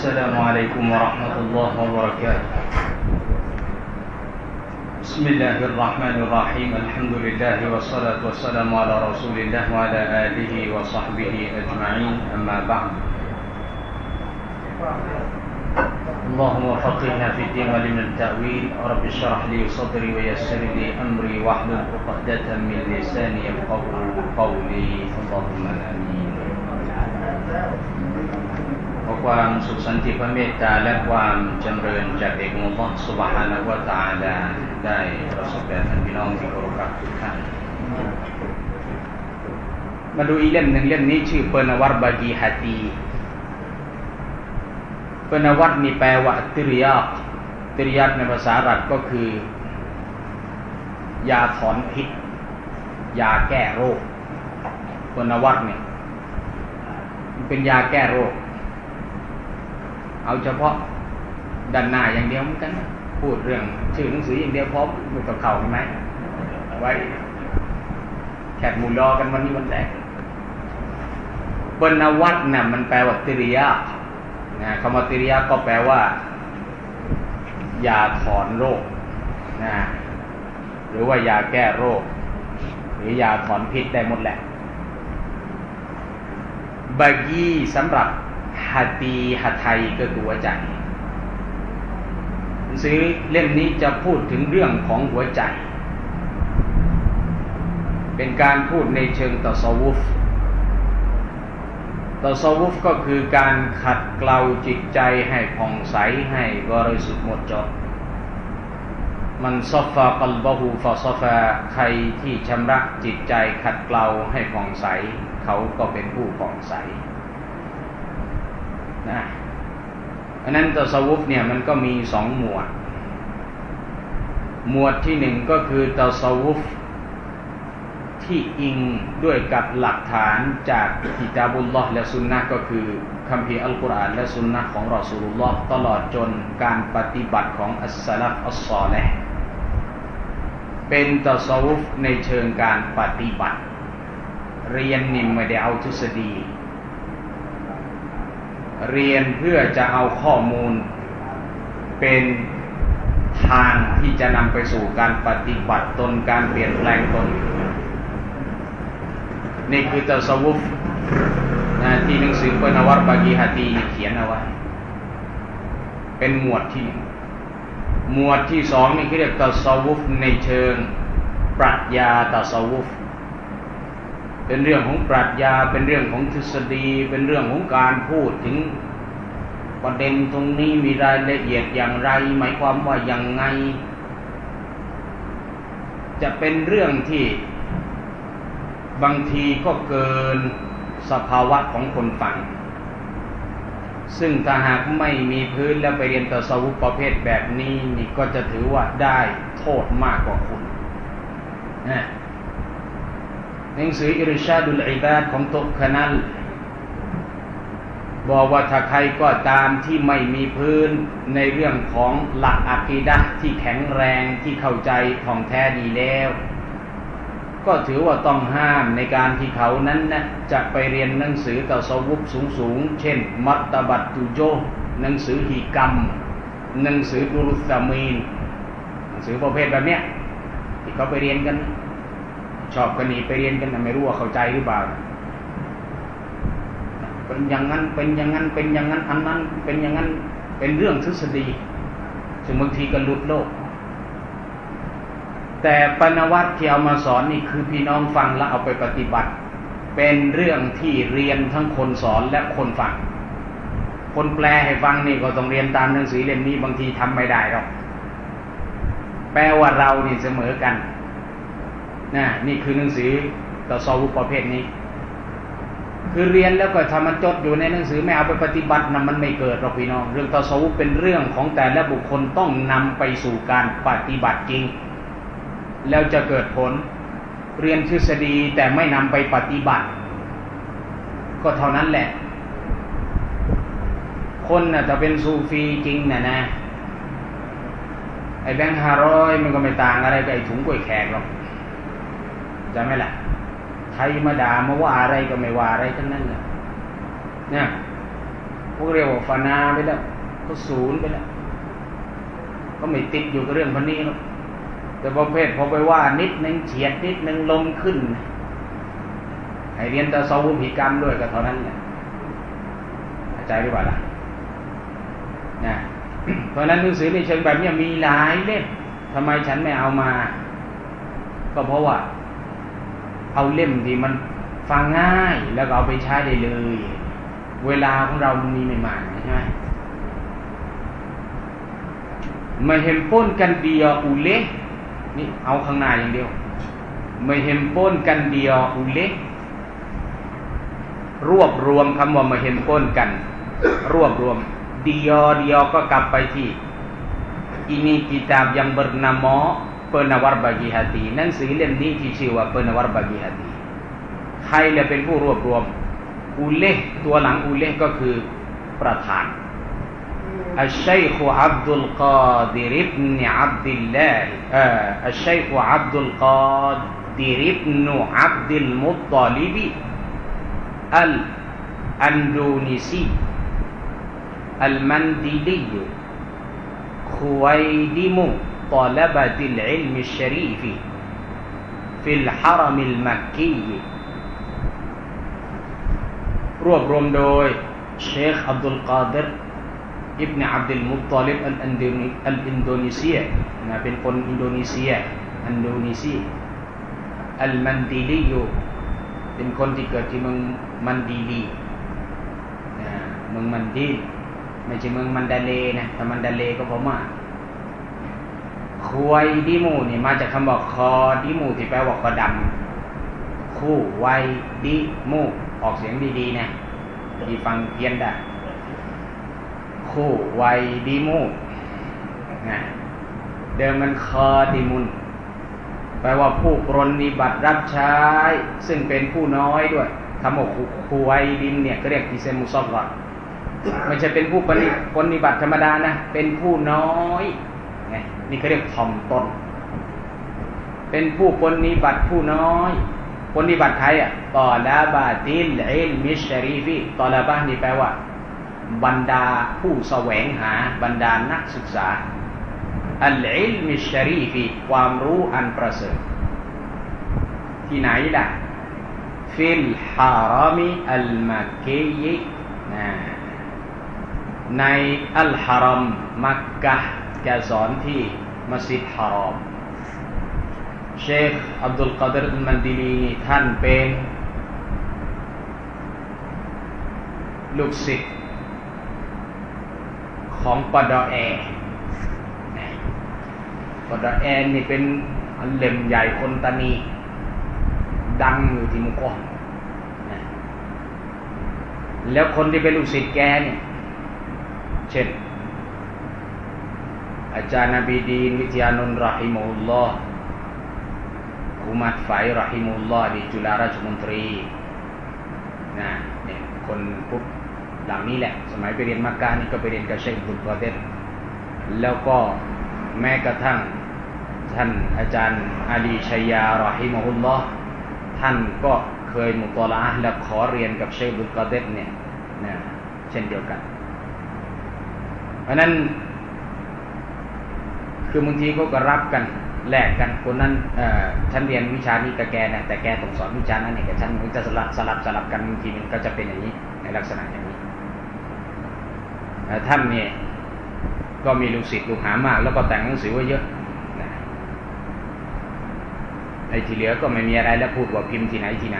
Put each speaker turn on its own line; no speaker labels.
السلام عليكم ورحمة الله وبركاته. بسم الله الرحمن الرحيم. الحمد لله والصلاة والسلام على رسول الله وعلى آله وصحبه أجمعين. أما بعد. اللهم وفقنا في الدين ولمن التأويل. رب اشرح لي صدري ويسر لي أمري واحلل عقدة من لساني يفقه قولي. اللهم آمين. ข อความสุขสันติพระเมตตาและความจำเริญจากเอกมุลสุบฮานะวะตาลาได้ประสบแด่ท่านพี่น้องที่เคารพรักทุกท่าน มาดูอีเล่มหนึ่งเล่มนี้ชื่อเปนวัตบากีฮัตีเปนวัตนี่แปลว่าติริยาติริยาในภาษาอาหรับก็คือยาถอนพิษ ยาแก้โรคเปนวัตเนี่ยมันเป็นยาแก้โรค เอาเฉพาะด้านหน้าอย่างเดียวเหมือนกันพูดเรื่องชื่อหนังสืออย่างเดียวพร้อมมือกับเข่าใช่ไหมไว้แขกมูลอกันวันนี้วันแรกบนวัตนะ่ะมันแปลว่าติริยานะคำว่าติริยาก็แปลว่า ยาถอนโรคนะหรือว่ายาแก้โรค หรือยาถอนพิษได้หมดแหละบากีสำหรับ ฮัตีฮัไทยก็คือหัวใจหนังสือเล่มนี้จะพูดถึงเรื่องของหัวใจ เป็นการพูดในเชิงต่อสวุฟต่อสวุฟก็คือการขัดเกลาจิตใจให้ผ่องใสให้บริสุทธิ์หมดจดมันซอฟากัลบะฮูฟาซอฟาใครที่ชำระจิตใจขัดเกลาให้ผ่องใส เขาก็เป็นผู้ผ่องใส นะอันนั้นตัวสวุฟเนี่ยมันก็มีสองหมวด หมวดที่หนึ่งก็คือตัวสวุฟที่อิงด้วยกับหลักฐานจากกิตาบุลลอฮ์และสุนนะก็คือคัมภีร์อัลกุรอานและสุนนะของรอสูลุลลอฮ์ตลอดจนการปฏิบัติของอัสสลัฟอัสซอลห์เป็นตัสวุฟในเชิงการปฏิบัติ เรียนนี่ไม่ได้เอาทฤษฎี เรียนเพื่อจะเอาข้อมูล เป็นทางที่จะนำไปสู่การปฏิบัติตนการเปลี่ยนแปลงตน นี่คือตัสวุฟนะที่หนังสือเปนวัตบากีฮาตีเขียนเอาไว้ เป็นหมวดที่ หมวดที่สองนี่คือเรียกตัสวุฟในเชิงปรัชญาตัสวุฟ เป็นเรื่องของปรัชญา เป็นเรื่องของทฤษฎี เป็นเรื่องของการพูดถึงประเด็นตรงนี้มีรายละเอียดอย่างไร หมายความว่าอย่างไง จะเป็นเรื่องที่บางทีก็เกินสภาวะของคนฟัง ซึ่งถ้าหากไม่มีพื้นแล้วไปเรียนต่อสวุปประเภทแบบนี้นี่ก็จะถือว่าได้โทษมากกว่าคุณนะ หนังสืออิรชาดุลอิบาดของตุคนัลบอกว่าถ้าใครก็ตามที่ไม่มีพื้นในเรื่องของหลักอะกีดะที่แข็งแรงที่เข้าใจท่องแท้ดีแล้ว ก็ถือว่าต้องห้ามในการที่เขานั้นนะจะไปเรียนหนังสือต่อสวุปสูงสูงเช่น มัตตบัตตุโจหนังสือหีกรรม หนังสือดุรุสมีนหนังสือประเภทแบบเนี้ยที่เขาไปเรียนกัน ชอบกันหนีไปเรียนกันไม่รู้ว่าเข้าใจหรือเปล่าเป็นอย่างนั้นเป็นอย่างนั้นเป็นอย่างนั้นอันนั้นเป็นอย่างนั้นเป็นเรื่องทฤษฎีซึ่งบางทีก็หลุดโลก แต่ปนวัตที่เอามาสอนนี่คือพี่น้องฟังแล้วเอาไปปฏิบัติ เป็นเรื่องที่เรียนทั้งคนสอนและคนฟัง คนแปลให้ฟังนี่ก็ต้องเรียนตามหนังสือเล่มนี้บางทีทำไม่ได้หรอกแปลว่าเรานี่เสมอกัน นะนี่คือหนังสือต่อซอวุประเภทนี้ คือเรียนแล้วก็ทำมันจดอยู่ในหนังสือไม่เอาไปปฏิบัตินะมันไม่เกิดหรอกพี่น้อง เรื่องต่อซอวุเป็นเรื่องของแต่ละบุคคลต้องนำไปสู่การปฏิบัติจริง แล้วจะเกิดผลเรียนทฤษฎีแต่ไม่นำไปปฏิบัติ ก็เท่านั้นแหละ คนน่ะจะเป็นซูฟีจริงนะนะไอ้แบงค์ห้าร้อยมันก็ไม่ต่างอะไรกับไอ้ถุงกล้วยแขกหรอก จะไหมล่ะใครมาด่ามาว่าอะไรก็ไม่ว่าอะไรทั้งนั้นเลยเนี่ยพวกเรียกว่าฟานาไปแล้วก็ศูนย์ไปแล้วก็ไม่ติดอยู่กับเรื่องพันนี้หรอกแต่ประเภทพอไปว่านิดนึงเฉียดนิดนึงลมขึ้นให้เรียนตะซาวุพิกรรมด้วยก็เท่านั้นแหละเข้าใจหรือเปล่าล่ะนะเพราะนั้นหนังสือในเชิงแบบนี้มีหลายเล่มทำไมฉันไม่เอามา ก็เพราะว่า เอาเล่มที่มันฟังง่ายแล้วก็เอาไปใช้ได้เลย เวลาของเรามันมีใหม่ๆใช่ไหมไม่เห็นป้นกันเดียวอุเลนี่เอาข้างหน้าอย่างเดียวไม่เห็นป้นกันเดียวอุเลรวบรวมคำว่าไม่เห็นป้นกัน รวบรวม เดียวเดียวก็กลับไปที่อินิกิตาบยังเบอร์นามอ penawar bagi hati นั่นสิ่งเล่มนี้ที่ชื่อว่า penawar bagi hati ใครเป็นผู้รวบรวมอุลเลห์ตัวหลังอุลเลห์ก็คือประธานอัชชัยคูอับดุลกอดีริบนีอับดุลลาห์อัชชัยคูอับดุลกอดีริบนูอับดุลมุตตาลิบีอัลอันดูนิซีอัลมันดิลีย์คูไวดิมู طلبة العلم الشريف في الحرم المكي รวบรวมโดยเชคอับดุลกาดิรอิบเนอับดุลมุตตอลิบอัลอินโดนีเซียนะเป็นคนอินโดนีเซียอินโดนีเซียอัลมันดีลีอยู่เป็นคนที่เกิดที่เมืองมันดีลีนะเมืองมันดีไม่ใช่เมืองมันดาเลนะถ้ามันดาเลก็พม่า ควยดิมูนี่มาจากคำว่าคอดิมูที่แปลว่าคอดำคู่ไวดิมูออกเสียงดีๆนะที่ฟังเพี้ยนได้คู่ไวดีมูนะเดิมมันคอดิมุนแปลว่าผู้ปรนนิบัติรับใช้ ซึ่งเป็นผู้น้อยด้วยคำว่าคู่ไวดิมเนี่ยก็เรียกอิเซมุซอกก่อนไม่ใช่เป็นผู้ปฏิปฏิบัติธรรมดานะ เป็นผู้น้อย ไงนี่เขาเรียกทอมตน เป็นผู้ปฏิบัติผู้น้อยปฏิบัติใครอะตอลาบาติลอิลมิชรีฟีตอลาบานี่แปลว่า บรรดาผู้แสวงหาบรรดานักศึกษาอัลอิลมิชรีฟีความรู้อันประเสริฐที่ไหนล่ะฟิลฮารามิอัลมักกียในอัลฮารอมมักกะ แกสอนที่มัสยิดฮารอม เชคอับดุลกาดิรมันดิลีท่านเป็นลูกศิษย์ของปดอแอปดอแอนี่เป็นเล่มใหญ่คนตานี ดังอยู่ที่มุกอนแล้วคนที่เป็นลูกศิษย์แกเนี่ย เช่น อาจารย์นบีดีนวิทยานนท์รหิมุลลอฮ์คุมัดไฟรหิมุลลอฮ์ di จุฬาราชมนตรีนะเนี่ยคนปุ๊บหลังนี้แหละ สมัยไปเรียนมักกะนี่ก็ไปเรียนกับเชคบุตรกอเดตแล้วก็แม้กระทั่งท่านอาจารย์อาลีชัยยารอฮิมะฮุลลอฮ์ท่านก็เคยมุตอลาและขอเรียนกับเชคบุตรกอเดตเนี่ยนะเช่นเดียวกัน เพราะนั้น คือบางทีก็ก็รับกันแลกกันคนนั้นฉันเรียนวิชานี้กับแกนะแต่แกต้องสอนวิชานั้นเนี่ยกับฉันมันจะสลับสลับสลับกันบางทีมันก็จะเป็นอย่างนี้ในลักษณะอย่างนี้ท่านเนี่ยก็มีลูกศิษย์ลูกหามาก แล้วก็แต่งหนังสือไว้เยอะไอ้ที่เหลือก็ไม่มีอะไรแล้วพูดว่าพิมพ์ที่ไหนที่ไหน